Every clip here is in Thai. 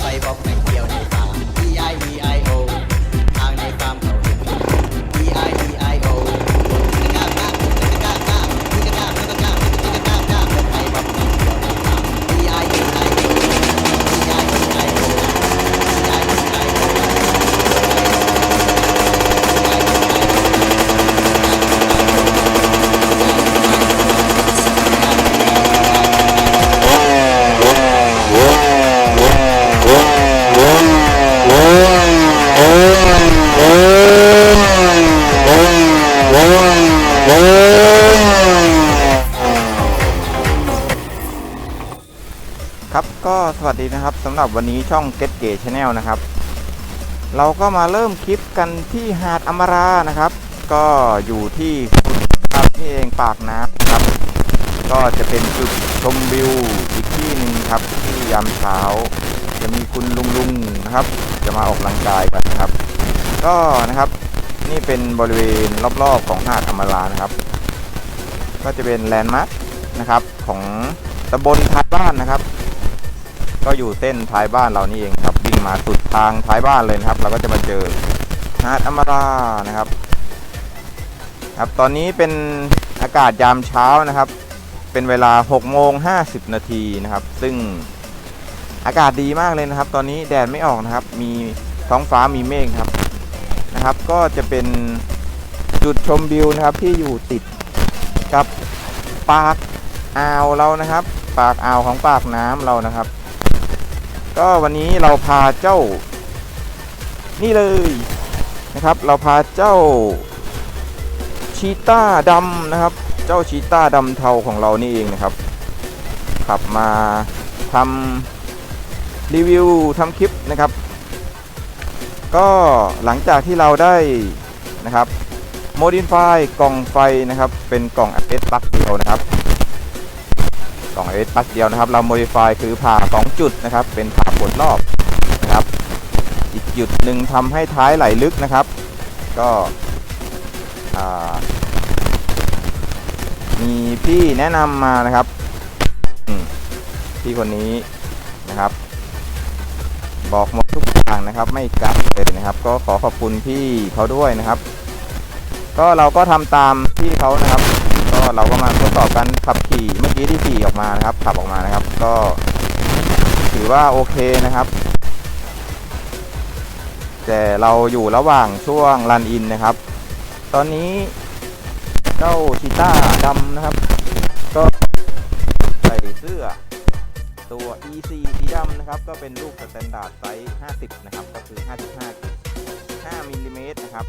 ใส่บอกแม่ง ครับก็สวัสดีนะครับสำหรับวันนี้ช่อง Get g a Channel นะครับ เราก็มาเริ่มคลิปกันที่หาดอมรานะครับ ก็อยู่ที่ครับนี่เองปากน้ำครับ ก็จะเป็นจุดชมวิวอีกที่หนึ่งครับที่ยามเช้า จะมีคุณลุงลุงนะครับ จะมาออกกำลังกายกันนะครับ ก็นะครับนี่เป็นบริเวณรอบๆของหาดอมรานะครับ ก็จะเป็นแลนด์มาร์คนะครับของตำบลท้ายบ้านนะครับ ก็อยู่เส้นท้ายบ้านเรานี่เองครับวิ่งมาสุดทางท้ายบ้านเลยนะครับ เราก็จะมาเจอหาร์ดอมรานะครับ ครับตอนนี้เป็นอากาศยามเช้านะครับ เป็นเวลา6โมง50 นาทีนะครับ ซึ่งอากาศดีมากเลยนะครับ ตอนนี้แดดไม่ออกนะครับ มีท้องฟ้ามีเมฆครับนะครับ ก็จะเป็นจุดชมวิวนะครับที่อยู่ติดกับปากอ่าวเรานะครับ ปากอ่าวของปากน้ำเรานะครับ ก็วันนี้เราพาเจ้า นี่เลยนะครับ เราพาเจ้าชีต้าดำนะครับ เจ้าชีต้าดำเทาของเรานี่เองนะครับ ขับมาทำรีวิวทำคลิปนะครับ ก็หลังจากที่เราได้นะครับโมดิฟายกล่องไฟนะครับ เป็นกล่องเอสปลั๊กเดียวนะครับ กล่องเอสปลั๊กเดียวนะครับ เราโมดิฟายคือผ่าสองจุดนะครับ เป็นผ่าผลรอบนะครับ อีกจุดหนึ่งทำให้ท้ายไหลลึกนะครับ ก็มีพี่แนะนำมานะครับพี่คนนี้นะครับ บอกหมดทุกอย่างนะครับ ไม่กักเลยนะครับ ก็ขอขอบคุณพี่เขาด้วยนะครับ ก็เราก็ทำตามพี่เขานะครับ เราก็มาทดสอบการขับขี่เมื่อกี้ที่ขี่ออกมานะครับ ขับออกมานะครับ ก็ถือว่าโอเคนะครับ แต่เราอยู่ระหว่างช่วงรันอินนะครับ ตอนนี้เจ้าชีต้าดำนะครับ ก็ใส่เสื้อตัว EC สีดำนะครับ ก็เป็นลูกสแตนดาร์ดไซส์ 50 นะครับ ก็คือ 55 5มิลลิเมตรนะครับ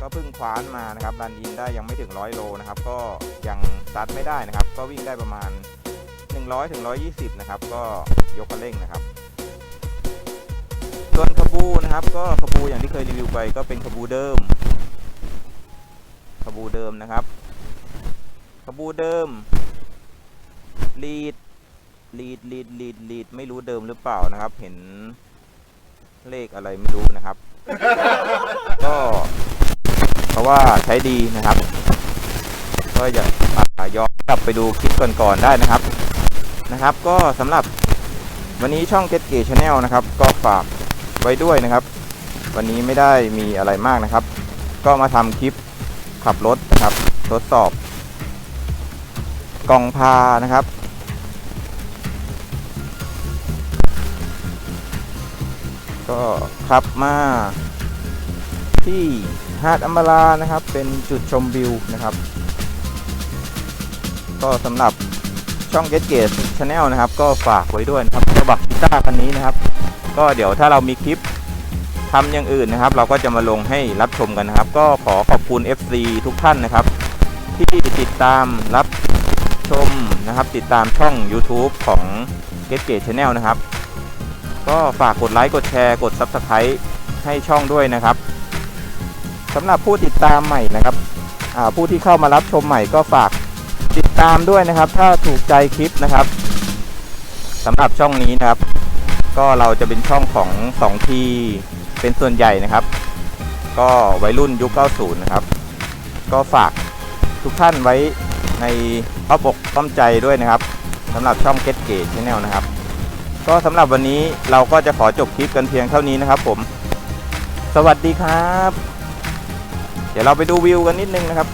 ก็เพิ่งคว้านมานะครับรันอินได้ยังไม่ถึง100โลนะครับ ก็ยังซัดไม่ได้นะครับ ก็วิ่งได้ประมาณ 100ถึง120 นะครับ ก็ยกคันเร่งนะครับ ส่วนขบูนะครับ ก็ขบูอย่างที่เคยรีวิวไป ก็เป็นขบูเดิม ขบูเดิมนะครับขบูเดิมลีดลีดลีดลีดลีดไม่รู้เดิมหรือเปล่านะครับ เห็นเลขอะไรไม่รู้นะครับ ก็ เพราะว่าใช้ดีนะครับ ก็อย่าย้อนกลับไปดูคลิปก่อนๆได้นะครับนะครับ ก็สำหรับวันนี้ช่อง Get g a Channel นะครับ ก็ฝากไว้ด้วยนะครับ วันนี้ไม่ได้มีอะไรมากนะครับ ก็มาทำคลิปขับรถนะครับ ทดสอบ กองพานะครับ ก็ขับมา ที่หาดอัมบารานะครับ เป็นจุดชมวิวนะครับ ก็สำหรับช่อง Get g a t e Channel นะครับ ก็ฝากไว้ด้วยนะครับกระบะกีตาร์คันนี้นะครับ ก็เดี๋ยวถ้าเรามีคลิปทำอย่างอื่นนะครับ เราก็จะมาลงให้รับชมกันนะครับ ก็ขอขอบคุณ FC ทุกท่านนะครับ ที่ติดตามรับชมนะครับ ติดตามช่อง YouTube ของ Get g a t e Channel นะครับ ก็ฝากกดไลค์กดแชร์กด Subscribe ให้ช่องด้วยนะครับ สำหรับผู้ติดตามใหม่นะครับผู้ที่เข้ามารับชมใหม่ก็ฝากติดตามด้วยนะครับ ถ้าถูกใจคลิปนะครับสำหรับช่องนี้นะครับ ก็เราจะเป็นช่องของ2ทีเป็นส่วนใหญ่นะครับ ก็วัยรุ่นยุค 90 นะครับ ก็ฝากทุกท่านไว้ในอ้อมอกอ้อมใจด้วยนะครับสำหรับช่อง Get g a t e Channel นะครับ ก็สำหรับวันนี้เราก็จะขอจบคลิปกันเพียงเท่านี้นะครับผม สวัสดีครับ เดี๋ยวเราไปดูวิวกันนิดนึงนะครับ